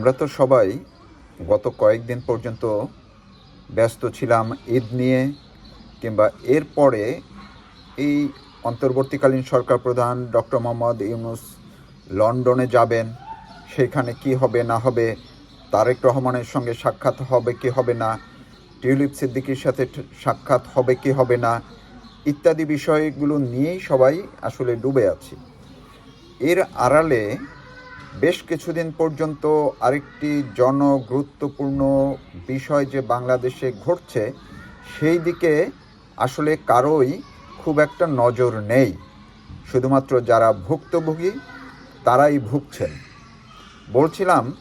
আমরা তো সবাই গত কয়েকদিন পর্যন্ত ব্যস্ত ছিলাম ঈদ নিয়ে কিংবা এরপরে এই অন্তর্বর্তীকালীন সরকার প্রধান ডক্টর মোহাম্মদ ইউনুস লন্ডনে যাবেন। সেখানে কি হবে, না হবে, তারেক রহমানের সঙ্গে সাক্ষাৎ হবে কি হবে না, টিউলিপ সিদ্দিকির সাথে সাক্ষাৎ হবে কি হবে না, ইত্যাদি বিষয়গুলো নিয়েই সবাই আসলে ডুবে আছি। এর আড়ালে বেশ কিছুদিন পর্যন্ত আরেকটি জনগুরুত্বপূর্ণ বিষয় যে বাংলাদেশে ঘটছে, সেই দিকে আসলে কারোই খুব একটা নজর নেই। শুধুমাত্র যারা ভুক্তভোগী, তারাই ভুগছেন। বলছিলাম,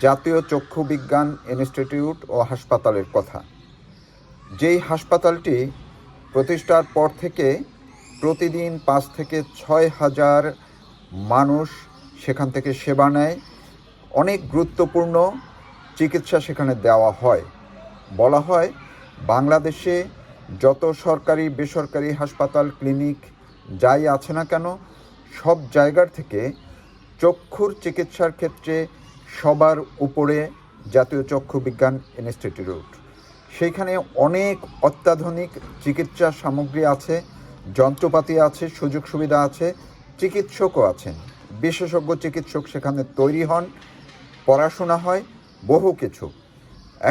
জাতীয় চক্ষু বিজ্ঞান ইনস্টিটিউট ও হাসপাতালের কথা। যেই হাসপাতালটি প্রতিষ্ঠার পর থেকে প্রতিদিন পাঁচ থেকে ছয় হাজার মানুষ সেখান থেকে সেবা নেয়। অনেক গুরুত্বপূর্ণ চিকিৎসা সেখানে দেওয়া হয়। বলা হয়, বাংলাদেশে যত সরকারি, বেসরকারি হাসপাতাল, ক্লিনিক যাই আছে না কেন, সব জায়গার থেকে চক্ষুর চিকিৎসার ক্ষেত্রে সবার উপরে জাতীয় চক্ষু বিজ্ঞান ইনস্টিটিউট। সেইখানে অনেক অত্যাধুনিক চিকিৎসা সামগ্রী আছে, যন্ত্রপাতি আছে, সুযোগ সুবিধা আছে, চিকিৎসকও আছেন। বিশেষজ্ঞ চিকিৎসক সেখানে তৈরি হন, পড়াশোনা হয়, বহু কিছু।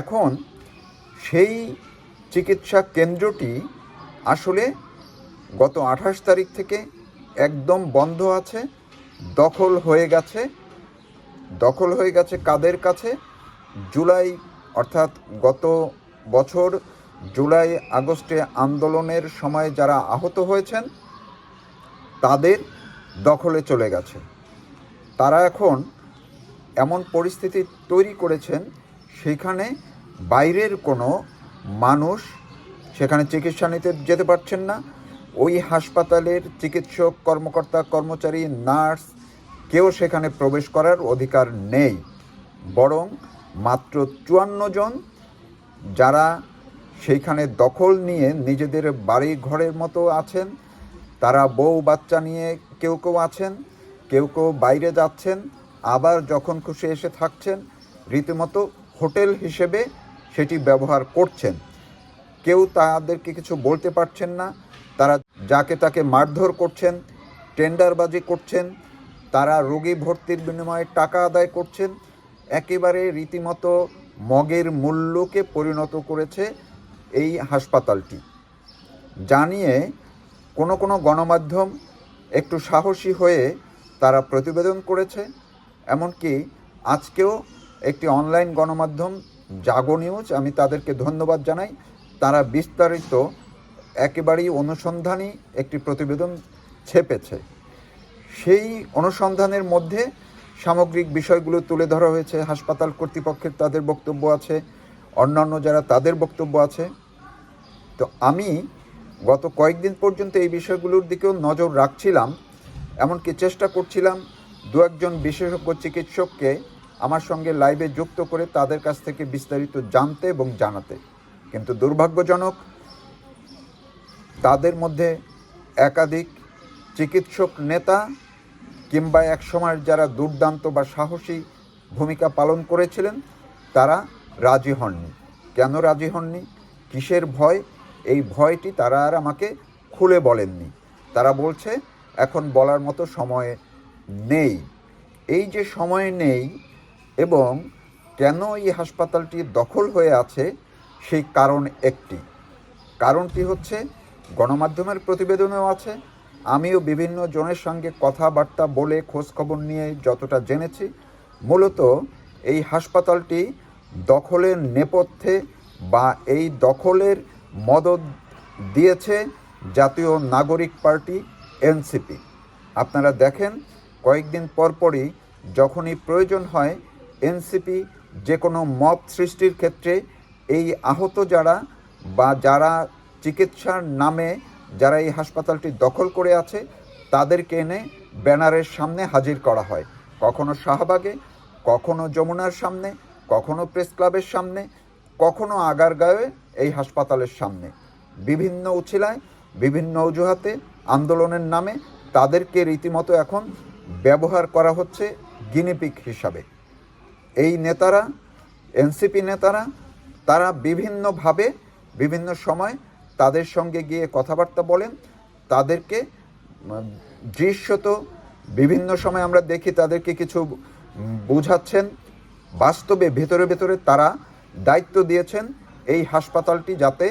এখন সেই চিকিৎসা কেন্দ্রটি আসলে গত আঠাশ তারিখ থেকে একদম বন্ধ আছে, দখল হয়ে গেছে, দখল হয়ে গেছে কাদের কাছে? জুলাই, অর্থাৎ গত বছর জুলাই আগস্টে আন্দোলনের সময় যারা আহত হয়েছেন, তাদের দখলে চলে গেছে। তারা এখন এমন পরিস্থিতি তৈরি করেছেন সেখানে বাইরের কোনো মানুষ সেখানে চিকিৎসা নিতে যেতে পারছেন না। ওই হাসপাতালের চিকিৎসক, কর্মকর্তা, কর্মচারী, নার্স কেউ সেখানে প্রবেশ করার অধিকার নেই। বরং মাত্র চুয়ান্ন জন যারা সেইখানে দখল নিয়ে নিজেদের বাড়ি ঘরের মতো আছেন, তারা বউ বাচ্চা নিয়ে কেউ কেউ আছেন। কেউ কেউ বাইরে যাচ্ছেন, আবার যখন খুশি এসে থাকছেন, রীতিমতো হোটেল হিসেবে সেটি ব্যবহার করছেন। কেউ তাদেরকে কিছু বলতে পারছেন না, তারা যাকে তাকে মারধর করছেন, টেন্ডারবাজি করছেন, তারা রোগী ভর্তির বিনিময়ে টাকা আদায় করছেন, একেবারে রীতিমতো মগের মূল্যকে পরিণত করেছে এই হাসপাতালটি। জানিয়ে কোনো কোনো গণমাধ্যম একটু সাহসী হয়ে তারা প্রতিবেদন করেছে, এমনকি আজকেও একটি অনলাইন গণমাধ্যম জাগো নিউজ, আমি তাদেরকে ধন্যবাদ জানাই, তারা বিস্তারিত একেবারেই অনুসন্ধানী একটি প্রতিবেদন ছেপেছে। সেই অনুসন্ধানের মধ্যে সামগ্রিক বিষয়গুলো তুলে ধরা হয়েছে, হাসপাতাল কর্তৃপক্ষের তাদের বক্তব্য আছে, অন্যান্য যারা তাদের বক্তব্য আছে। তো আমি গত কয়েকদিন পর্যন্ত এই বিষয়গুলোর দিকেও নজর রাখছিলাম এমনকি চেষ্টা করছিলাম দু একজন বিশেষজ্ঞ চিকিৎসককে আমার সঙ্গে লাইভে যুক্ত করে তাদের কাছ থেকে বিস্তারিত জানতে এবং জানাতে। কিন্তু দুর্ভাগ্যজনক তাদের মধ্যে একাধিক চিকিৎসক নেতা কিংবা একসময়ের যারা দুর্দান্ত বা সাহসী ভূমিকা পালন করেছিলেন, তারা রাজি হননি। কেন রাজি হননি? কিসের ভয়? এই ভয়টি তারা আর আমাকে খুলে বলেননি। তারা বলছে এখন বলার মতো সময় নেই। এই যে সময় নেই এবং কেন এই হাসপাতালটি দখল হয়ে আছে সেই কারণ একটি। কারণটি হচ্ছে গণমাধ্যমের প্রতিবেদনেও আছে। আমিও বিভিন্ন জনের সঙ্গে কথাবার্তা বলে খোঁজখবর নিয়ে যতটা জেনেছি, মূলত এই হাসপাতালটি দখলের নেপথ্যে বা এই দখলের মদত দিয়েছে জাতীয় নাগরিক পার্টি এনসিপি। আপনারা দেখেন, কয়েকদিন পরপরই যখনই প্রয়োজন হয়, এনসিপি যে কোনো মব সৃষ্টির ক্ষেত্রে এই আহত যারা বা যারা চিকিৎসার নামে যারা এই হাসপাতালটি দখল করে আছে, তাদেরকে এনে ব্যানারের সামনে হাজির করা হয়। কখনো শাহবাগে, কখনো যমুনার সামনে, কখনো প্রেস ক্লাবের সামনে, কখনো আগারগাঁওয়ে এই হাসপাতালের সামনে। বিভিন্ন উছিলায় বিভিন্ন অজুহাতে আন্দোলনের নামে তাদেরকে রীতিমতো এখন ব্যবহার করা হচ্ছে গিনিপিক হিসাবে। এই নেতারা, এনসিপি নেতারা, তারা বিভিন্নভাবে, বিভিন্ন সময় তাদের সঙ্গে গিয়ে কথাবার্তা বলেন। তাদেরকে দৃশ্যত বিভিন্ন সময় আমরা দেখি তাদেরকে কিছু বোঝাচ্ছেন। বাস্তবে ভেতরে ভেতরে তারা দায়িত্ব দিয়েছেন এই হাসপাতালটি যাতে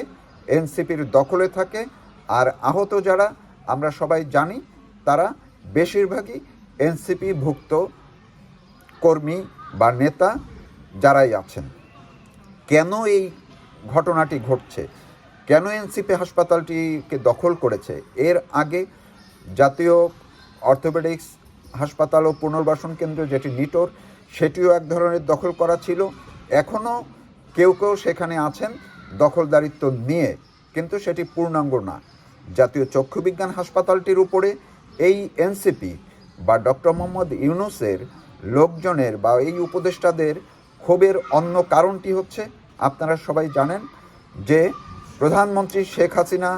এনসিপির দখলে থাকে। আর আহত যারা আমরা সবাই জানি তারা বেশিরভাগই এনসিপি ভুক্ত কর্মী বা নেতা যারাই আছেন। কেন এই ঘটনাটি ঘটছে? কেন এনসিপি হাসপাতালটিকে দখল করেছে? এর আগে জাতীয় অর্থোপেডিক্স হাসপাতাল ও পুনর্বাসন কেন্দ্র যেটি নিটোর, সেটিও এক ধরনের দখল করা ছিল। এখনও কেউ কেউ সেখানে আছেন, দখলদারিত্ব নিয়ে। কিন্তু সেটি পূর্ণাঙ্গ না। জাতীয় চক্ষু বিজ্ঞান হাসপাতালটির উপরে এই এনসিপি বা ডক্টর মোহাম্মদ ইউনুসের লোকজনের বা এই উপদেষ্টাদের ক্ষোভের অন্য কারণটি হচ্ছে, আপনারা সবাই জানেন যে প্রধানমন্ত্রী শেখ হাসিনা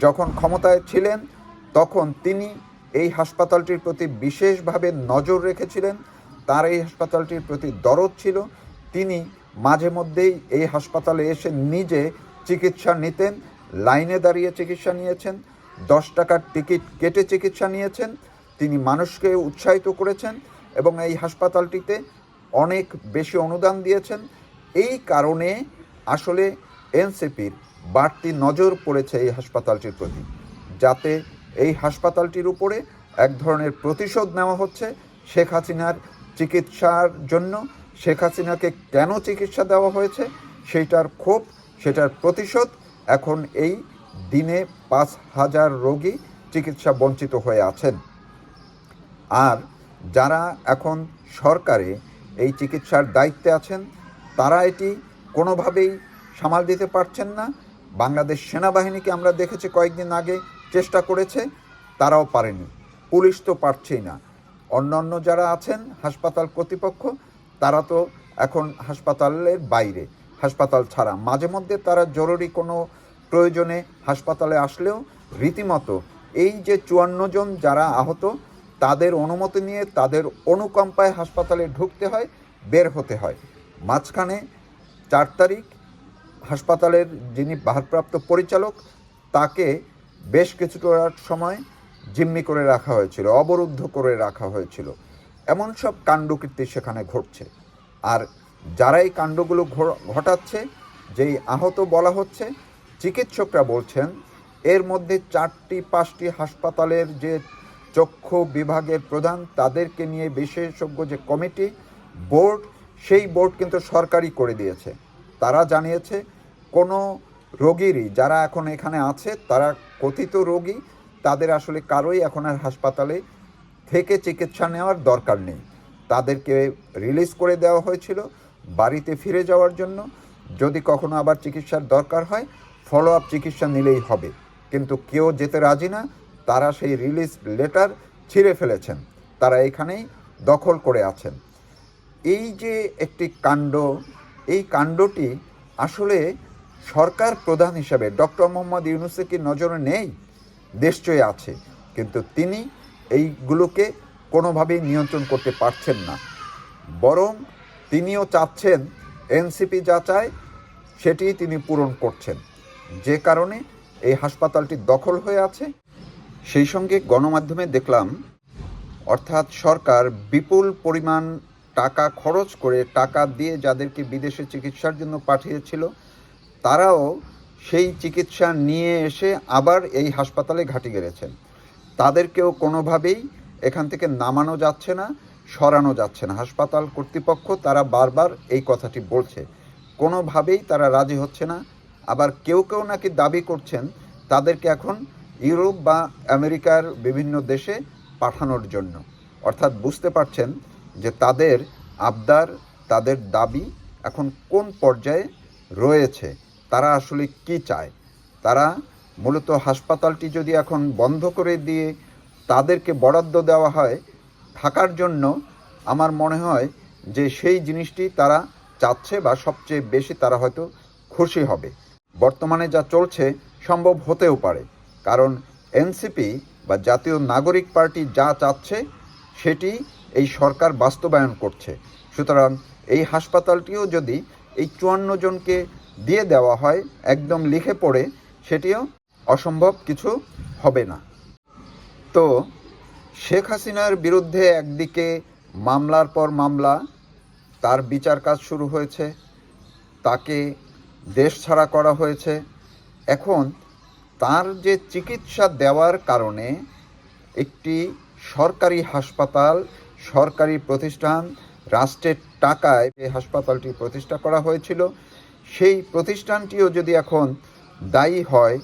যখন ক্ষমতায় ছিলেন, তখন তিনি এই হাসপাতালটির প্রতি বিশেষভাবে নজর রেখেছিলেন। তার এই হাসপাতালটির প্রতি দরদ ছিল। তিনি মাঝে মধ্যেই এই হাসপাতালে এসে নিজে চিকিৎসা নিতেন লাইনে দাঁড়িয়ে চিকিৎসা নিয়েছেন, দশ টাকার টিকিট কেটে চিকিৎসা নিয়েছেন, তিনি মানুষকে উৎসাহিত করেছেন এবং এই হাসপাতালটিতে অনেক বেশি অনুদান দিয়েছেন। এই কারণে আসলে এনসিপির বাড়তি নজর পড়েছে এই হাসপাতালটির প্রতি, যাতে এই হাসপাতালটির উপরে এক ধরনের প্রতিশোধ নেওয়া হচ্ছে শেখ হাসিনার চিকিৎসার জন্য। শেখ হাসিনাকে কেন চিকিৎসা দেওয়া হয়েছে, সেইটার ক্ষোভ, সেটার প্রতিশোধ এখন এই দিনে পাঁচ হাজার রোগী চিকিৎসা বঞ্চিত হয়ে আছেন। আর যারা এখন সরকারে এই চিকিৎসার দায়িত্বে আছেন, তারা এটি কোনোভাবেই সামাল দিতে পারছেন না। বাংলাদেশ সেনাবাহিনীকে আমরা দেখেছি কয়েকদিন আগে চেষ্টা করেছে, তারাও পারেনি। পুলিশ তো পারছেই না। অন্যান্য যারা আছেন হাসপাতাল কর্তৃপক্ষ, তারা তো এখন হাসপাতালের বাইরে। হাসপাতাল ছাড়া। মাঝে মধ্যে তারা জরুরি কোনো প্রয়োজনে হাসপাতালে আসলেও রীতিমতো এই যে চুয়ান্ন জন যারা আহত, তাদের অনুমতি নিয়ে তাদের অনুকম্পায় হাসপাতালে ঢুকতে হয়, বের হতে হয়। মাঝখানে চার তারিখ হাসপাতালের যিনি ভারপ্রাপ্ত পরিচালক, তাকে বেশ কিছুটা সময় জিম্মি করে রাখা হয়েছিল, অবরুদ্ধ করে রাখা হয়েছিল। এমন সব কাণ্ডকীর্তি সেখানে ঘটছে। আর যারা এই কাণ্ডগুলো ঘটাচ্ছে, যেই আহত বলা হচ্ছে, চিকিৎসকরা বলছেন এর মধ্যে চারটি, পাঁচটি হাসপাতালের যে চক্ষু বিভাগের প্রধান, তাদেরকে নিয়ে বিশেষজ্ঞ যে কমিটি, বোর্ড, সেই বোর্ড কিন্তু সরকারি করে দিয়েছে। তারা জানিয়েছে কোনো রোগীরই যারা এখন এখানে আছে, তারা কথিত রোগী, তাদের আসলে কারোই এখন আর হাসপাতালে থেকে চিকিৎসা নেওয়ার দরকার নেই। তাদেরকে রিলিজ করে দেওয়া হয়েছিল। বাড়িতে ফিরে যাওয়ার জন্য। যদি কখনো আবার চিকিৎসার দরকার হয় ফলো আপ চিকিৎসা নিলেই হবে। কিন্তু কেউ যেতে রাজি না, তারা সেই রিলিজ লেটার ছিঁড়ে ফেলেছেন। তারা এখানেই দখল করে আছেন। এই যে একটি কাণ্ড, এই কাণ্ডটি আসলে সরকার প্রধান হিসাবে ডক্টর মোহাম্মদ ইউনুসে কি নজরে নেই, নিশ্চয়ই আছে। কিন্তু তিনি এইগুলোকে কোনোভাবেই নিয়ন্ত্রণ করতে পারছেন না। বরং তিনিও চাচ্ছেন এনসিপি যা চায় সেটি তিনি পূরণ করছেন। যে কারণে এই হাসপাতালটি দখল হয়ে আছে। সেই সঙ্গে গণমাধ্যমে দেখলাম, অর্থাৎ সরকার বিপুল পরিমাণ টাকা খরচ করে টাকা দিয়ে যাদেরকে বিদেশে চিকিৎসার জন্য পাঠিয়েছিল, তারাও সেই চিকিৎসা নিয়ে এসে আবার এই হাসপাতালে ঘাঁটি গেড়েছেন। তাদেরকেও কোনোভাবেই এখান থেকে নামানো যাচ্ছে না। সরানো যাচ্ছে না। হাসপাতাল কর্তৃপক্ষ তারা বারবার এই কথাটি বলছে। কোনোভাবেই তারা রাজি হচ্ছে না। আবার কেউ কেউ নাকি দাবি করছেন তাদেরকে এখন ইউরোপ বা আমেরিকার বিভিন্ন দেশে পাঠানোর জন্য। অর্থাৎ বুঝতে পারছেন যে তাদের আবদার, তাদের দাবি এখন কোন পর্যায়ে রয়েছে, তারা আসলে কি চায়? তারা মূলত হাসপাতালটি যদি এখন বন্ধ করে দিয়ে তাদেরকে বরাদ্দ দেওয়া হয় থাকার জন্য আমার মনে হয় যে সেই জিনিসটি তারা চাচ্ছে বা সবচেয়ে বেশি তারা হয়তো খুশি হবে। বর্তমানে যা চলছে সম্ভব হতেও পারে, কারণ এনসিপি বা জাতীয় নাগরিক পার্টি যা চাচ্ছে সেটি এই সরকার বাস্তবায়ন করছে। সুতরাং এই হাসপাতালটিও যদি এই চুয়ান্ন জনকে দিয়ে দেওয়া হয়, একদম লিখে পড়ে, সেটিও অসম্ভব কিছু হবে না। তো শেখ হাসিনার বিরুদ্ধে একদিকে মামলার পর মামলা, তার বিচার কাজ শুরু হয়েছে, তাকে দেশ ছাড়া করা হয়েছে। এখন তার যে চিকিৎসা দেওয়ার কারণে একটি সরকারি হাসপাতাল, সরকারি প্রতিষ্ঠান রাষ্ট্রের টাকায় এই হাসপাতালটি প্রতিষ্ঠা করা হয়েছিল, সেই প্রতিষ্ঠানটিও যদি এখন দায়ী হয়,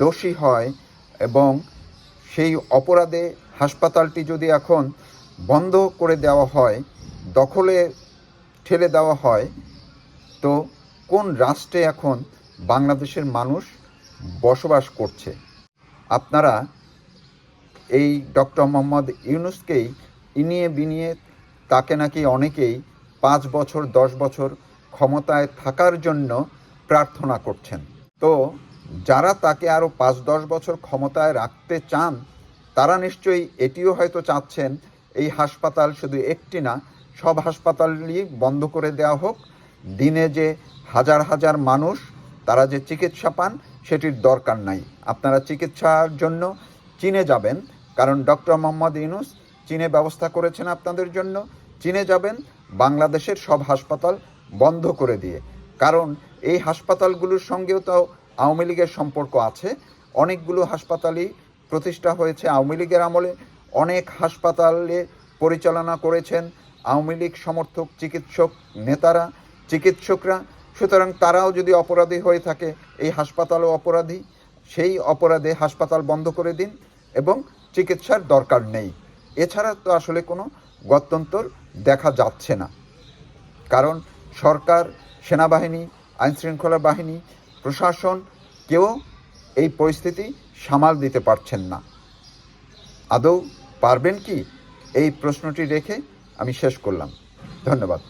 দোষী হয় এবং সেই অপরাধে হাসপাতালটি যদি এখন বন্ধ করে দেওয়া হয়, দখলে ঠেলে দেওয়া হয়, তো কোন রাষ্ট্রে এখন বাংলাদেশের মানুষ বসবাস করছে? আপনারা এই ডক্টর মোহাম্মদ ইউনুসকেই ইনিয়ে বিনিয়ে তাকে নাকি অনেকেই পাঁচ বছর, দশ বছর ক্ষমতায় থাকার জন্য প্রার্থনা করছেন। তো যারা তাকে আরও পাঁচ, দশ বছর ক্ষমতায় রাখতে চান তারা নিশ্চয়ই এটিও হয়তো চাচ্ছেন এই হাসপাতাল শুধু একটি না, সব হাসপাতালই বন্ধ করে দেওয়া হোক। দিনে যে হাজার হাজার মানুষ তারা যে চিকিৎসা পান, সেটির দরকার নাই। আপনারা চিকিৎসার জন্য চীনে যাবেন, কারণ ডক্টর মোহাম্মদ ইউনুস চীনে ব্যবস্থা করেছেন আপনাদের জন্য। চীনে যাবেন, বাংলাদেশের সব হাসপাতাল বন্ধ করে দিয়ে। কারণ এই হাসপাতালগুলোর সঙ্গেও তো আওয়ামী লীগের সম্পর্ক আছে। অনেকগুলো হাসপাতালই প্রতিষ্ঠা হয়েছে আওয়ামী লীগের আমলে। অনেক হাসপাতালে পরিচালনা করেছেন আওয়ামী লীগ সমর্থক, চিকিৎসক নেতারা, চিকিৎসকরা। সুতরাং তারাও যদি অপরাধী হয়ে থাকে, এই হাসপাতালও অপরাধী। সেই অপরাধে হাসপাতাল বন্ধ করে দিন এবং চিকিৎসার দরকার নেই। এছাড়া তো আসলে কোনো গত্যন্তর দেখা যাচ্ছে না। কারণ সরকার, সেনাবাহিনী, আইনশৃঙ্খলা বাহিনী, প্রশাসন, কেউ এই পরিস্থিতি সামাল দিতে পারছেন না। আদৌ পারবেন কি? এই প্রশ্নটি রেখে আমি শেষ করলাম। ধন্যবাদ।